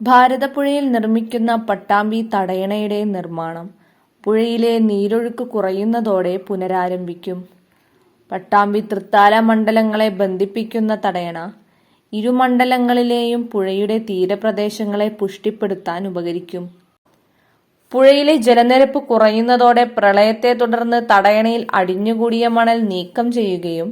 ഭാരതപ്പുഴയിൽ നിർമ്മിക്കുന്ന പട്ടാമ്പി തടയണയുടെ നിർമ്മാണം പുഴയിലെ നീരൊഴുക്ക് കുറയുന്നതോടെ പുനരാരംഭിക്കും. പട്ടാമ്പി തൃത്താല മണ്ഡലങ്ങളെ ബന്ധിപ്പിക്കുന്ന തടയണ ഇരുമണ്ഡലങ്ങളിലെയും പുഴയുടെ തീരപ്രദേശങ്ങളെ പുഷ്ടിപ്പെടുത്താൻ ഉപകരിക്കും. പുഴയിലെ ജലനിരപ്പ് കുറയുന്നതോടെ പ്രളയത്തെ തുടർന്ന് തടയണയിൽ അടിഞ്ഞുകൂടിയ മണൽ നീക്കം ചെയ്യുകയും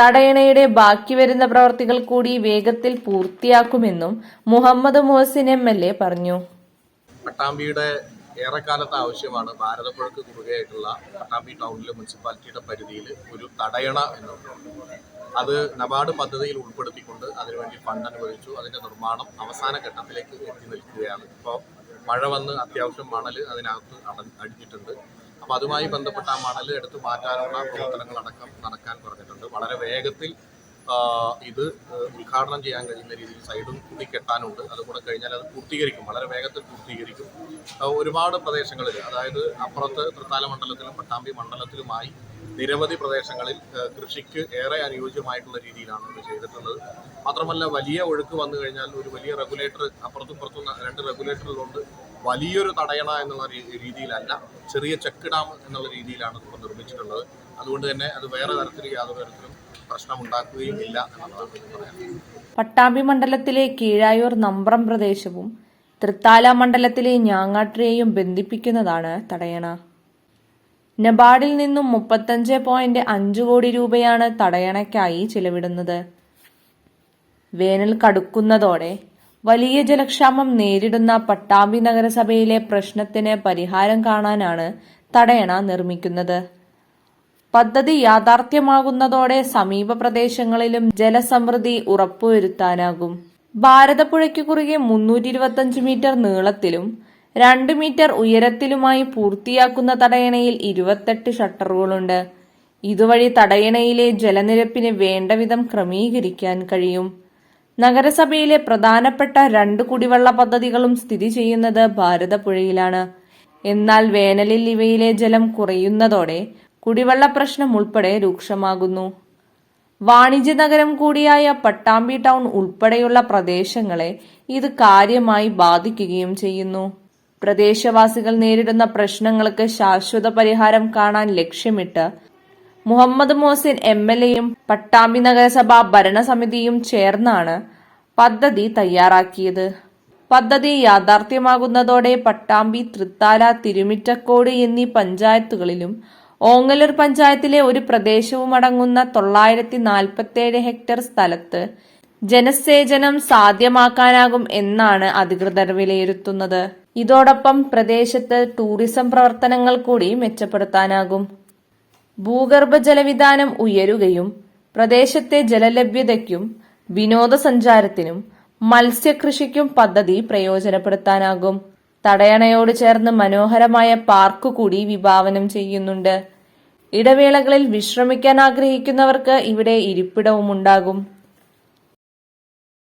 തടയണയുടെ ബാക്കി വരുന്ന പ്രവർത്തികൾ കൂടി വേഗത്തിൽ പൂർത്തിയാക്കുമെന്നും Muhammad Muhsin M L A പറഞ്ഞു. പട്ടാമ്പിയുടെ ഏറെക്കാലത്തെ ആവശ്യമാണ് ഭാരതപ്പുഴക്ക് കുറുകയായിട്ടുള്ള പട്ടാമ്പി ടൗണിലെ മുനിസിപ്പാലിറ്റിയുടെ പരിധിയിൽ ഒരു തടയണ എന്നുണ്ട്. അത് നബാർഡ് പദ്ധതിയിൽ ഉൾപ്പെടുത്തിക്കൊണ്ട് അതിനുവേണ്ടി ഫണ്ട് അനുവദിച്ചു. അതിന്റെ നിർമ്മാണം അവസാന ഘട്ടത്തിലേക്ക് എത്തി നിൽക്കുകയാണ്. ഇപ്പോൾ മഴ വന്ന് അത്യാവശ്യം മണൽ അതിനകത്ത് അട- അടിഞ്ഞിട്ടുണ്ട്. അപ്പോൾ അതുമായി ബന്ധപ്പെട്ട ആ മണൽ എടുത്ത് മാറ്റാനുള്ള പ്രവർത്തനങ്ങളടക്കം നടക്കാൻ പറഞ്ഞിട്ടുണ്ട്. വളരെ വേഗത്തിൽ ഇത് ഉദ്ഘാടനം ചെയ്യാൻ കഴിയുന്ന രീതിയിൽ സൈഡും കൂടി കെട്ടാനുണ്ട് അതുകൂടെ കഴിഞ്ഞാൽ അത് പൂർത്തീകരിക്കും. വളരെ വേഗത്തിൽ പൂർത്തീകരിക്കും. ഒരുപാട് പ്രദേശങ്ങളിൽ അതായത് അപ്പുറത്ത് തൃത്താല മണ്ഡലത്തിലും പട്ടാമ്പി മണ്ഡലത്തിലുമായി നിരവധി പ്രദേശങ്ങളിൽ കൃഷിക്ക് ഏറെ അനുയോജ്യമായിട്ടുള്ള രീതിയിലാണ് ഇത് ചെയ്തിട്ടുള്ളത്. മാത്രമല്ല വലിയ ഒഴുക്ക് വന്നു കഴിഞ്ഞാൽ ഒരു വലിയ റെഗുലേറ്റർ അപ്പുറത്തും പുറത്തും രണ്ട് റെഗുലേറ്ററുകളുണ്ട്. വലിയൊരു തടയണ എന്നുള്ള രീതിയിലല്ല ചെറിയ ചെക്ക് ഡാം എന്നുള്ള രീതിയിലാണ് ഇപ്പോൾ നിർമ്മിച്ചിട്ടുള്ളത്. അതുകൊണ്ട് തന്നെ അത് വേറെ തരത്തിൽ യാതൊരു തരത്തിലും പ്രശ്നമുണ്ടാക്കുകയും ഇല്ല എന്നുള്ളതാണ് പട്ടാമ്പി മണ്ഡലത്തിലെ കീഴായൂർ നമ്പ്രം പ്രദേശവും തൃത്താല മണ്ഡലത്തിലെ ഞാങ്ങാട്ടിനെയും ബന്ധിപ്പിക്കുന്നതാണ് തടയണ. നബാർഡിൽ നിന്നും മുപ്പത്തഞ്ച് പോയിന്റ് അഞ്ച് കോടി രൂപയാണ് തടയണയ്ക്കായി ചിലവിടുന്നത്. വേനൽ കടുക്കുന്നതോടെ വലിയ ജലക്ഷാമം നേരിടുന്ന പട്ടാമ്പി നഗരസഭയിലെ പ്രശ്നത്തിന് പരിഹാരം കാണാനാണ് തടയണ നിർമ്മിക്കുന്നത്. പദ്ധതി യാഥാർത്ഥ്യമാകുന്നതോടെ സമീപ പ്രദേശങ്ങളിലും ജലസമൃദ്ധി ഉറപ്പുവരുത്താനാകും. ഭാരതപ്പുഴയ്ക്ക് കുറുകെ മുന്നൂറ്റി ഇരുപത്തഞ്ച് മീറ്റർ നീളത്തിലും രണ്ട് മീറ്റർ ഉയരത്തിലുമായി പൂർത്തിയാക്കുന്ന തടയണയിൽ ഇരുപത്തെട്ട് ഷട്ടറുകളുണ്ട്. ഇതുവഴി തടയണയിലെ ജലനിരപ്പിന് വേണ്ടവിധം ക്രമീകരിക്കാൻ കഴിയും. നഗരസഭയിലെ പ്രധാനപ്പെട്ട രണ്ട് കുടിവെള്ള പദ്ധതികളും സ്ഥിതി ചെയ്യുന്നത് ഭാരതപ്പുഴയിലാണ്. എന്നാൽ വേനലിൽ ഇവയിലെ ജലം കുറയുന്നതോടെ കുടിവെള്ള പ്രശ്നം ഉൾപ്പെടെ രൂക്ഷമാകുന്നു. വാണിജ്യ നഗരം കൂടിയായ പട്ടാമ്പി ടൗൺ ഉൾപ്പെടെയുള്ള പ്രദേശങ്ങളെ ഇത് കാര്യമായി ബാധിക്കുകയും ചെയ്യുന്നു. പ്രദേശവാസികൾ നേരിടുന്ന പ്രശ്നങ്ങൾക്ക് ശാശ്വത പരിഹാരം കാണാൻ ലക്ഷ്യമിട്ട് മുഹമ്മദ് മോസിൻ എം എൽ എയും പട്ടാമ്പി നഗരസഭാ ഭരണസമിതിയും ചേർന്നാണ് പദ്ധതി തയ്യാറാക്കിയത്. പദ്ധതി യാഥാർത്ഥ്യമാകുന്നതോടെ പട്ടാമ്പി തൃത്താല തിരുമിറ്റക്കോട് എന്നീ പഞ്ചായത്തുകളിലും ഓങ്ങല്ലൂർ പഞ്ചായത്തിലെ ഒരു പ്രദേശവും അടങ്ങുന്ന തൊള്ളായിരത്തി നാൽപ്പത്തിയേഴ് ഹെക്ടർ സ്ഥലത്ത് ജനസേചനം സാധ്യമാക്കാനാകും എന്നാണ് അധികൃതർ വിലയിരുത്തുന്നത്. ഇതോടൊപ്പം പ്രദേശത്ത് ടൂറിസം പ്രവർത്തനങ്ങൾ കൂടി മെച്ചപ്പെടുത്താനാകും. ഭൂഗർഭ ജലവിധാനം ഉയരുകയും പ്രദേശത്തെ ജലലഭ്യതയ്ക്കും വിനോദസഞ്ചാരത്തിനും മത്സ്യകൃഷിക്കും പദ്ധതി പ്രയോജനപ്പെടുത്താനാകും. തടയണയോട് ചേർന്ന് മനോഹരമായ പാർക്ക് കൂടി വിഭാവനം ചെയ്യുന്നുണ്ട്. ഇടവേളകളിൽ വിശ്രമിക്കാൻ ആഗ്രഹിക്കുന്നവർക്ക് ഇവിടെ ഇരിപ്പിടവും ഉണ്ടാകും